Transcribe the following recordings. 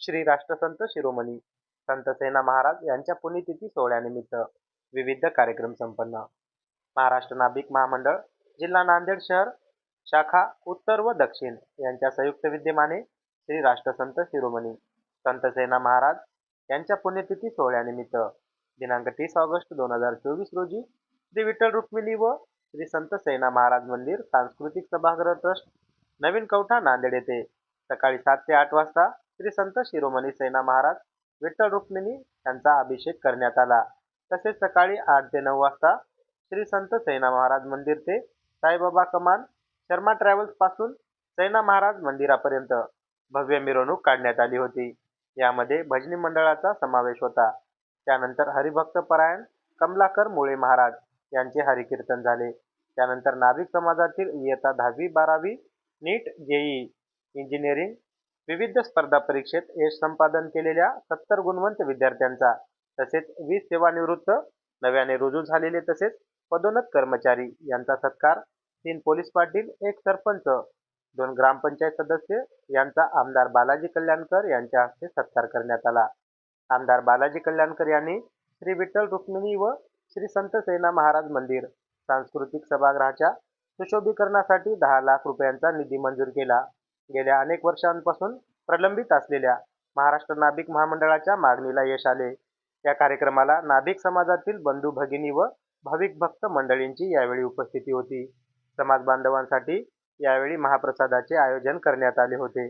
श्री राष्ट्रसंत शिरोमणी संत सेना महाराज यांच्या पुण्यतिथी सोहळ्यानिमित्त विविध कार्यक्रम संपन्न. महाराष्ट्र नाभिक महामंडळ जिल्हा नांदेड शहर शाखा उत्तर व दक्षिण यांच्या संयुक्त विद्यमाने श्री राष्ट्रसंत शिरोमणी संत सेना महाराज यांच्या पुण्यतिथी सोहळ्यानिमित्त दिनांक तीस ऑगस्ट दोन हजार चोवीस रोजी श्री विठ्ठल रुक्मिणी व श्री संत सेना महाराज मंदिर सांस्कृतिक सभागृह ट्रस्ट नवीन कवठा नांदेड येथे सकाळी सात ते आठ वाजता श्री संत शिरोमणी सेना महाराज विठ्ठल रुक्मिणी यांचा अभिषेक करण्यात आला. तसेच सकाळी आठ ते नऊ वाजता श्री संत सेना महाराज मंदिर ते साईबाबा कमान शर्मा ट्रॅव्हल्सपासून सेना महाराज मंदिरापर्यंत भव्य मिरवणूक काढण्यात आली होती. यामध्ये भजनी मंडळाचा समावेश होता. त्यानंतर हरिभक्त परायण कमलाकर मुळे महाराज यांचे हरिकीर्तन झाले. त्यानंतर नाभिक समाजातील इयत्ता दहावी बारावी नीट जेई इंजिनिअरिंग विविध स्पर्धा परीक्षेत यश संपादन केलेल्या सत्तर गुणवंत विद्यार्थ्यांचा तसेच वीस सेवानिवृत्त नव्याने रुजू झालेले तसेच पदोन्नत कर्मचारी यांचा सत्कार तीन पोलीस पाटील एक सरपंच दोन ग्रामपंचायत सदस्य यांचा आमदार बालाजी कल्याणकर यांच्या हस्ते सत्कार करण्यात आला. आमदार बालाजी कल्याणकर यांनी श्री विठ्ठल रुक्मिणी व श्री संत सेना महाराज मंदिर सांस्कृतिक सभागृहाच्या सुशोभीकरणासाठी दहा लाख रुपयांचा निधी मंजूर केला. गेल्या अनेक वर्षांपासून प्रलंबित असलेल्या महाराष्ट्र नाभिक महामंडळाच्या मागणीला यश आले. या कार्यक्रमाला नाभिक समाजातील बंधू भगिनी व भाविक भक्त मंडळींची यावेळी उपस्थिती होती. समाज बांधवांसाठी यावेळी महाप्रसादाचे आयोजन करण्यात आले होते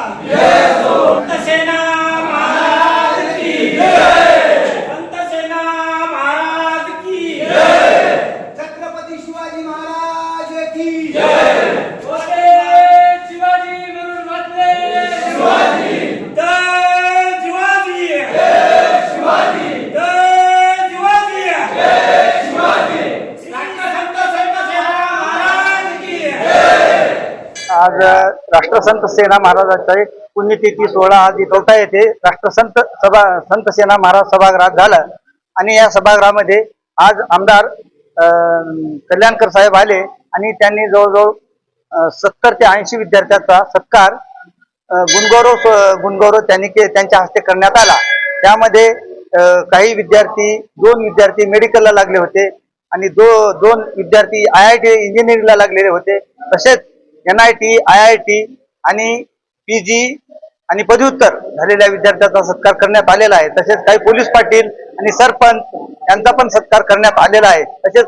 संत सेना महाराज की संत सेना महाराज की छत्रपती शिवाजी महाराज की बोले शिवाजी म्हणून म्हटले शिवाजी जय शिवाजी जय शिवाजी जय शिवाजी राष्ट्रसंत संत सेना महाराज की आज राष्ट्रसंत सेना महाराजांचा एक पुण्यतिथी सोहळा आज इथवता येथे राष्ट्रसंत सभा संत सेना महाराज सभागृहात झाला. आणि या सभागृहामध्ये आज आमदार कल्याणकर साहेब आले आणि त्यांनी जवळजवळ सत्तर ते ऐंशी विद्यार्थ्यांचा सत्कार गुणगौरव गुणगौरव त्यांनी के त्यांच्या हस्ते करण्यात आला. त्यामध्ये काही विद्यार्थी दोन विद्यार्थी मेडिकलला लागले होते आणि दो दोन विद्यार्थी आय आय टी इंजिनिअरिंगला लागलेले होते. तसेच N I T I I T आणि पी जी आणि पदव्युत्तर झालेल्या विद्यार्थ्यांचा सत्कार करण्यात आलेला आहे. तसेच काही पोलीस पाटील आणि सरपंच यांचा पण सत्कार करण्यात आलेला आहे. तसेच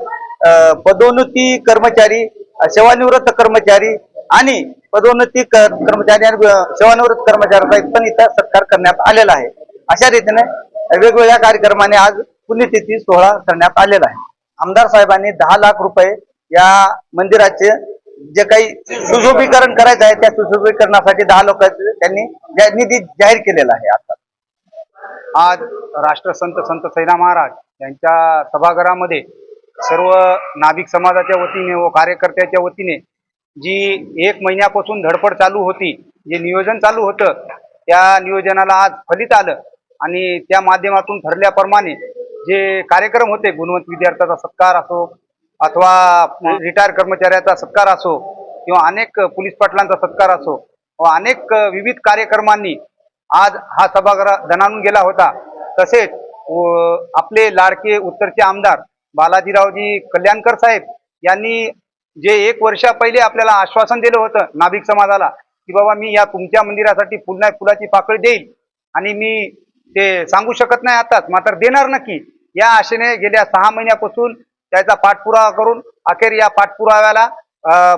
पदोन्नती कर्मचारी सेवानिवृत्त कर्मचारी आणि पदोन्नती कर्मचारी आणि सेवानिवृत्त कर्मचाऱ्यांचा पण इथं सत्कार करण्यात आलेला आहे. अशा रीतीने वेगवेगळ्या कार्यक्रमाने आज पुण्यतिथी सोहळा करण्यात आलेला आहे. आमदार साहेबांनी दहा लाख रुपये या मंदिराचे जे काही सुशोभीकरण करायचं आहे त्या सुशोभीकरणासाठी दहा लोक त्यांनी निधी जाहीर केलेला आहे आता. आज राष्ट्रसंत संत सैना महाराज यांच्या सभागृहामध्ये सर्व नाभिक समाजाच्या वतीने व कार्यकर्त्याच्या वतीने जी एक महिन्यापासून धडपड चालू होती जे नियोजन चालू होतं त्या नियोजनाला आज फलित आलं. आणि त्या माध्यमातून ठरल्याप्रमाणे जे कार्यक्रम होते गुणवंत विद्यार्थ्याचा सत्कार असो अथवा रिटायर कर्मचाऱ्याचा सत्कार असो किंवा अनेक पोलीस पाटलांचा सत्कार असो व अनेक विविध कार्यक्रमांनी आज हा सभागृह दणानून गेला होता. तसेच आपले लाडके उत्तरचे आमदार बालाजीरावजी कल्याणकर साहेब यांनी जे एक वर्षा पहिले आपल्याला आश्वासन दिलं होतं नाभिक समाजाला की बाबा मी या तुमच्या मंदिरासाठी पुन्हा फुलाची पाकळी देईल आणि मी ते सांगू शकत नाही आताच मात्र देणार नक्की. या आशेने गेल्या सहा महिन्यापासून त्याचा पाठपुरावा करून अखेर या पाठपुराव्याला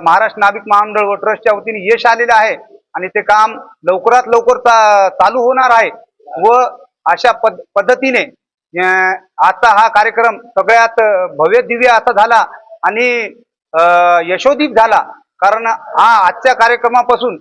महाराष्ट्र नाभिक महामंडळ व ट्रस्टच्या वतीने यश आलेलं आहे. आणि ते काम लवकरात लवकर चा- चालू होणार आहे. व अशा पद पद्धतीने आता आजचा हा कार्यक्रम सगळ्यात भव्य दिव्य असा झाला आणि यशोदीप झाला. कारण हा आजच्या कार्यक्रमापासून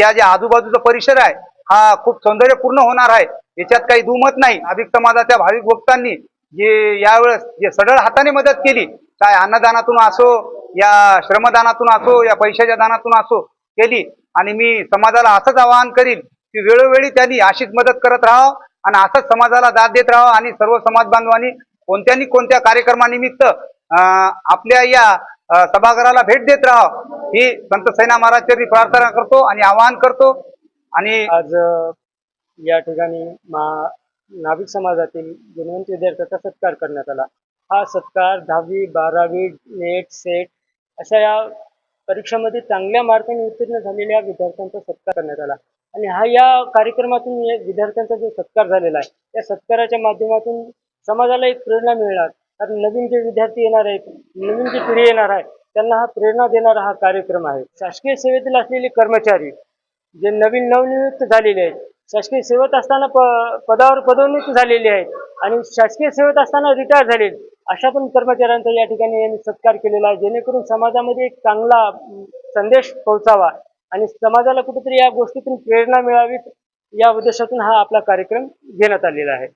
या जे आजूबाजूचा परिसर आहे हा खूप सौंदर्यपूर्ण होणार आहे. याच्यात काही दुमत नाही. अधिक समाजाच्या भाविक भक्तांनी जे यावेळेस जे सडळ हाताने मदत केली काय अन्नदानातून असो या श्रमदानातून असो या पैशाच्या दानातून असो केली. आणि मी समाजाला असंच आवाहन करीन की वेळोवेळी त्यांनी अशीच मदत करत राहावं आणि असंच समाजाला दाद देत राहावं आणि सर्व समाज बांधवांनी कोणत्यानी कोणत्या कार्यक्रमानिमित्त अं, आपल्या या सभागृहाला भेट देत राहावं ही संत सैना महाराजची प्रार्थना करतो आणि आवाहन करतो. आणि आज या ठिकाणी मा नाविक समाजातील गुणवंत विद्यार्थ्याचा सत्कार करण्यात आला. हा सत्कार दहावी बारावी नेट सेट अशा या परीक्षामध्ये चांगल्या मार्काने उत्तीर्ण झालेल्या विद्यार्थ्यांचा सत्कार करण्यात आला. आणि हा या कार्यक्रमातून विद्यार्थ्यांचा जो सत्कार झालेला आहे त्या सत्काराच्या माध्यमातून समाजाला एक प्रेरणा मिळणार. कारण नवीन जे विद्यार्थी येणार आहेत नवीन जी पिढी येणार आहे त्यांना हा प्रेरणा देणारा हा कार्यक्रम आहे. शासकीय सेवेतील असलेले कर्मचारी जे नवीन नवनियुक्त झालेले आहेत शासकीय सेवेत असताना प पदावर पदोन्नती झालेली आहे आणि शासकीय सेवेत असताना रिटायर झाले. अशा पण कर्मचाऱ्यांचा या ठिकाणी यांनी सत्कार केलेला आहे. जेणेकरून समाजामध्ये एक चांगला संदेश पोहोचावा आणि समाजाला कुठेतरी या गोष्टीतून प्रेरणा मिळावी या उद्देशातून हा आपला कार्यक्रम घेण्यात आलेला आहे.